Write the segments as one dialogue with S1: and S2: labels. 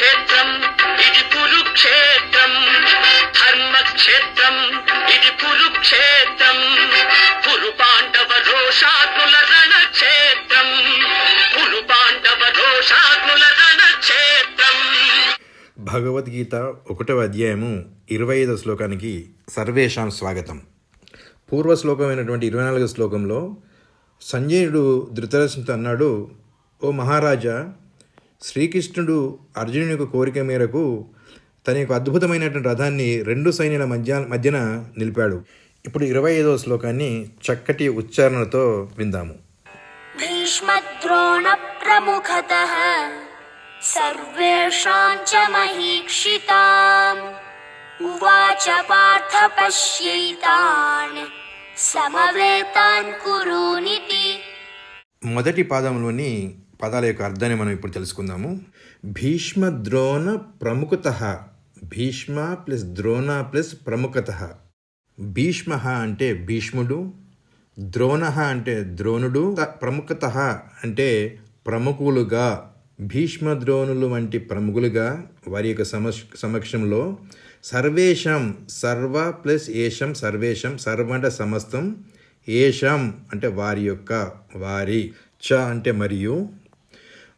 S1: క్షేత్రం ఇది కురుక్షేత్రం. ధర్మక్షేత్రం ఇది కురుక్షేత్రం. కురు పాండవ రోషాత్ముల రణక్షేత్రం. కురు పాండవ రోషాత్ముల రణక్షేత్రం.
S2: భగవద్గీత ఒకటవ అధ్యాయము ఇరవై ఐదవ శ్లోకానికి సర్వేషాం స్వాగతం. పూర్వ శ్లోకమైనటువంటి ఇరవై నాలుగవ శ్లోకంలో సంజయుడు ధృతరాష్ట్రునితో అన్నాడు ఓ మహారాజా శ్రీకృష్ణుడు అర్జునుని యొక్క కోరిక మేరకు తన యొక్క అద్భుతమైనటువంటి రథాన్ని రెండు సైన్యుల మధ్య మధ్యన నిలిపాడు. ఇప్పుడు ఇరవై ఐదవ శ్లోకాన్ని చక్కటి ఉచ్చారణతో విందాము.
S3: భీష్మద్రోణ ప్రముఖత సర్వేషాంచ ఉవాచ పార్థ పశ్యైతాన్ సమవేతాన్ కురునితి
S2: మొదటి పాదంలోని పదాల యొక్క అర్థాన్ని మనం ఇప్పుడు తెలుసుకుందాము. భీష్మ ద్రోణ ప్రముఖత. భీష్మ ప్లస్ ద్రోణ ప్లస్ ప్రముఖత. భీష్మ అంటే భీష్ముడు ద్రోణ అంటే ద్రోణుడు ప్రముఖత అంటే ప్రముఖులుగా. భీష్మ ద్రోణులు వంటి ప్రముఖులుగా వారి యొక్క సమక్ష సమక్షంలో సర్వేషం సర్వ ప్లస్ ఏషం సర్వేషం సర్వ అంటే సమస్తం ఏషం అంటే వారి యొక్క వారి చ అంటే మరియు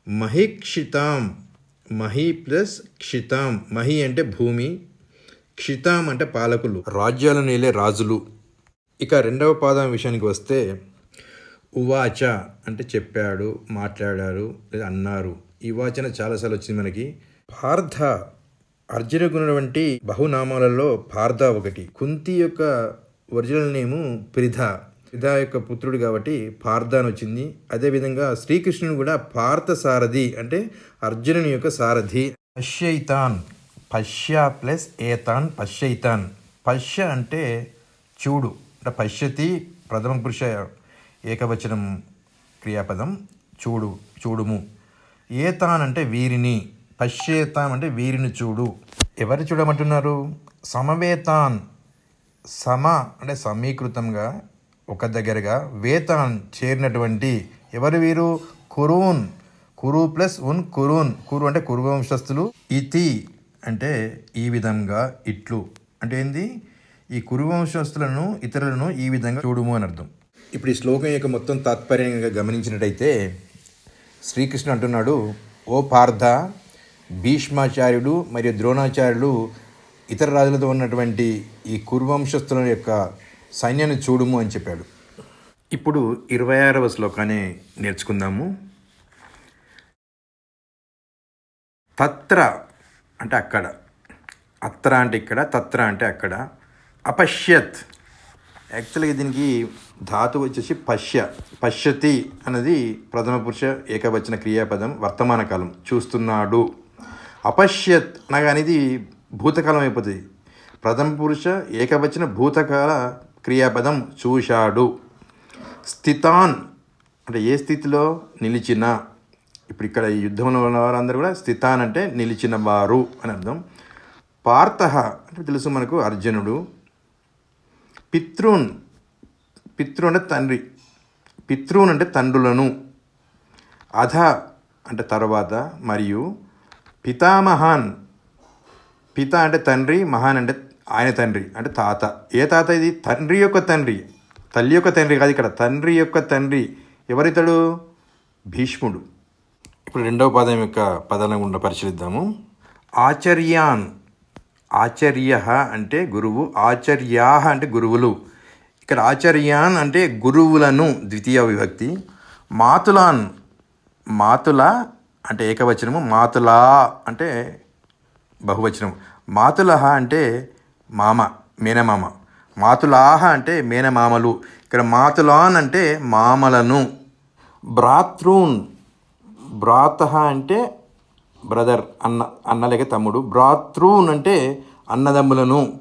S2: మహిక్షితాం. మహి ప్లస్ క్షితాం. మహి అంటే భూమి క్షితాం అంటే పాలకులు. రాజ్యాలను నేలే రాజులు. ఇక రెండవ పాదం విషయానికి వస్తే ఉవాచ అంటే చెప్పాడు మాట్లాడారు లేదా అన్నారు. ఈ వాచన చాలాసార్లు వచ్చింది మనకి. పార్థ అర్జునకున్నటువంటి బహునామాలలో పార్థ ఒకటి. కుంతి యొక్క ఒరిజినల్ నేము ప్రిధ. ప్రిధ యొక్క పుత్రుడు కాబట్టి పార్థ అని వచ్చింది. అదేవిధంగా శ్రీకృష్ణుడు కూడా పార్థ సారథి అంటే అర్జునుని యొక్క సారథి. పశ్యైతాన్ పశ్య ప్లస్ ఏతాన్ పశ్యైతాన్. పశ్య అంటే చూడు అంటే పశ్యతి ప్రథమ పురుష ఏకవచనం క్రియాపదం చూడు చూడుము. ఏతాన్ అంటే వీరిని పశ్యేతాన్ అంటే వీరిని చూడు. ఎవరు చూడమంటున్నారు? సమవేతాన్ సమ అంటే సమీకృతంగా ఒక దగ్గరగా వేతాన్ చేరినటువంటి ఎవరు వీరు? కురూన్. కురు ప్లస్ ఉన్ కురూన్. కురు అంటే కురు వంశస్థులు. ఇతి అంటే ఈ విధంగా ఇట్లు. అంటే ఏంది? ఈ కురు వంశస్థులను ఇతరులను ఈ విధంగా చూడుము అని అర్థం. ఇప్పుడు ఈ శ్లోకం యొక్క మొత్తం తాత్పర్యంగా గమనించినట్టయితే శ్రీకృష్ణ అంటున్నాడు ఓ పార్థ భీష్మాచార్యుడు మరియు ద్రోణాచార్యులు ఇతర రాజులతో ఉన్నటువంటి ఈ కురువంశస్థుల యొక్క సైన్యాన్ని చూడుము అని చెప్పాడు. ఇప్పుడు ఇరవై ఆరవ శ్లోకాన్ని నేర్చుకుందాము. తత్ర అంటే అక్కడ. అత్ర అంటే ఇక్కడ తత్ర అంటే అక్కడ. అపశ్యత్. యాక్చువల్గా దీనికి ధాతువు వచ్చేసి పశ్య. పశ్యతి అన్నది ప్రథమ పురుష ఏకవచన క్రియాపదం వర్తమాన కాలం. చూస్తున్నాడు. అపశ్యత్ అనగా అనేది భూతకాలం అయిపోతుంది. ప్రథమ పురుష ఏకవచన భూతకాల క్రియాపదం చూశాడు. స్థితాన్ అంటే ఏ స్థితిలో నిలిచిన ఇప్పుడు ఇక్కడ ఈ యుద్ధంలో ఉన్న వారందరూ కూడా స్థితాన్ అంటే నిలిచిన వారు అని అర్థం. పార్థ అంటే తెలుసు మనకు అర్జునుడు. పితృన్ పితృ అంటే తండ్రి పితృన్ అంటే తండ్రులను. అధ అంటే తర్వాత మరియు పితామహాన్ పిత అంటే తండ్రి మహాన్ అంటే ఆయన తండ్రి అంటే తాత. ఏ తాత ఇది? తండ్రి యొక్క తండ్రి. తల్లి యొక్క తండ్రి కాదు ఇక్కడ. తండ్రి యొక్క తండ్రి. ఎవరితడు? భీష్ముడు. ఇప్పుడు రెండవ పదం యొక్క పదాలను గుండా పరిశీలిద్దాము. ఆచర్యాన్. ఆచర్య అంటే గురువు ఆచర్యా అంటే గురువులు. ఇక్కడ ఆచర్యాన్ అంటే గురువులను ద్వితీయ విభక్తి. మాతులాన్ మాతుల అంటే ఏకవచనము మాతులా అంటే బహువచనం మాతులహ అంటే మామ మేనమామ. మాతులాహ అంటే మేనమామలు. ఇక్కడ మాతులాన్ అంటే మామలను. బ్రాత్రూన్ బ్రాత అంటే బ్రదర్ అన్న అన్న లేక తమ్ముడు. భ్రాతృన్ అంటే అన్నదమ్ములను.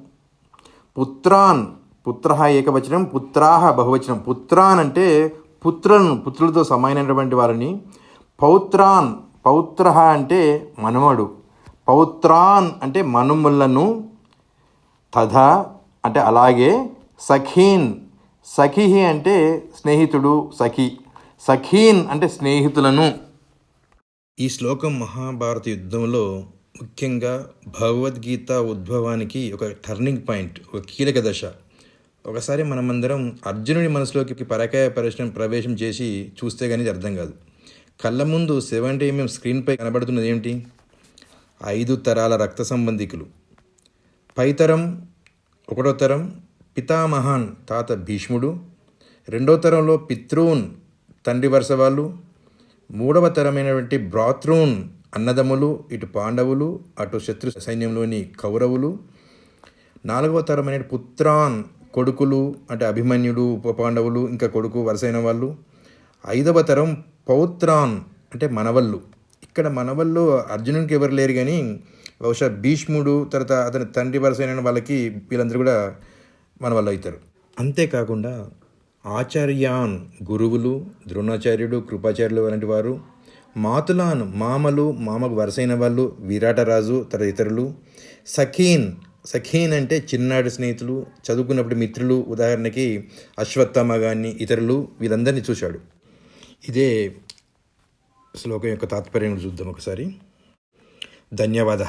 S2: పుత్రాన్ పుత్ర ఏకవచనం పుత్రాహ బహువచనం. పుత్రాన్ అంటే పుత్రులను పుత్రులతో సమానమైనటువంటి వారిని. పౌత్రాన్ పౌత్ర అంటే మనమడు పౌత్రాన్ అంటే మనుములను. తథా అంటే అలాగే సఖీన్. సఖీ అంటే స్నేహితుడు సఖి. సఖీన్ అంటే స్నేహితులను. ఈ శ్లోకం మహాభారత యుద్ధంలో ముఖ్యంగా భగవద్గీత ఉద్భవానికి ఒక టర్నింగ్ పాయింట్ ఒక కీలక దశ. ఒకసారి మనమందరం అర్జునుడి మనసులోకి పరకాయ పరిశ్రమ ప్రవేశం చేసి చూస్తే కానీ అర్థం కాదు. కళ్ళ ముందు సెవెంటీ ఎంఎం స్క్రీన్పై కనబడుతున్నది ఏమిటి? ఐదు తరాల రక్త సంబంధికులు. పైతరం ఒకటో తరం పితామహాన్ తాత భీష్ముడు. రెండో తరంలో పితృన్ తండ్రి వరుస వాళ్ళు. మూడవ తరమైనటువంటి భ్రాతృన్ అన్నదమ్ములు ఇటు పాండవులు అటు శత్రు సైన్యంలోని కౌరవులు. నాలుగవ తరమైన పుత్రాన్ కొడుకులు అంటే అభిమన్యుడు ఉప పాండవులు ఇంకా కొడుకు వరుసైన వాళ్ళు. ఐదవ తరం పౌత్రాన్ అంటే మనవళ్ళు. ఇక్కడ మనవళ్ళు అర్జునునికి ఎవరు లేరు కానీ బహుశా భీష్ముడు తర్వాత అతని తండ్రి వరుసైన వాళ్ళకి వీళ్ళందరూ కూడా మన వాళ్ళు అవుతారు. అంతేకాకుండా ఆచార్యాన్ గురువులు ద్రోణాచార్యుడు కృపాచార్యులు అలాంటి వారు మాతులాన్ మామలు మామకు వరుసైన వాళ్ళు విరాటరాజు తర ఇతరులు సఖీన్ సఖీన్ అంటే చిన్నాడు స్నేహితులు చదువుకున్నప్పుడు మిత్రులు ఉదాహరణకి అశ్వత్థామ గాని ఇతరులు వీళ్ళందరినీ చూశాడు. ఇదే శ్లోకం యొక్క తాత్పర్యం చూద్దాం ఒకసారి. ధన్యవాద.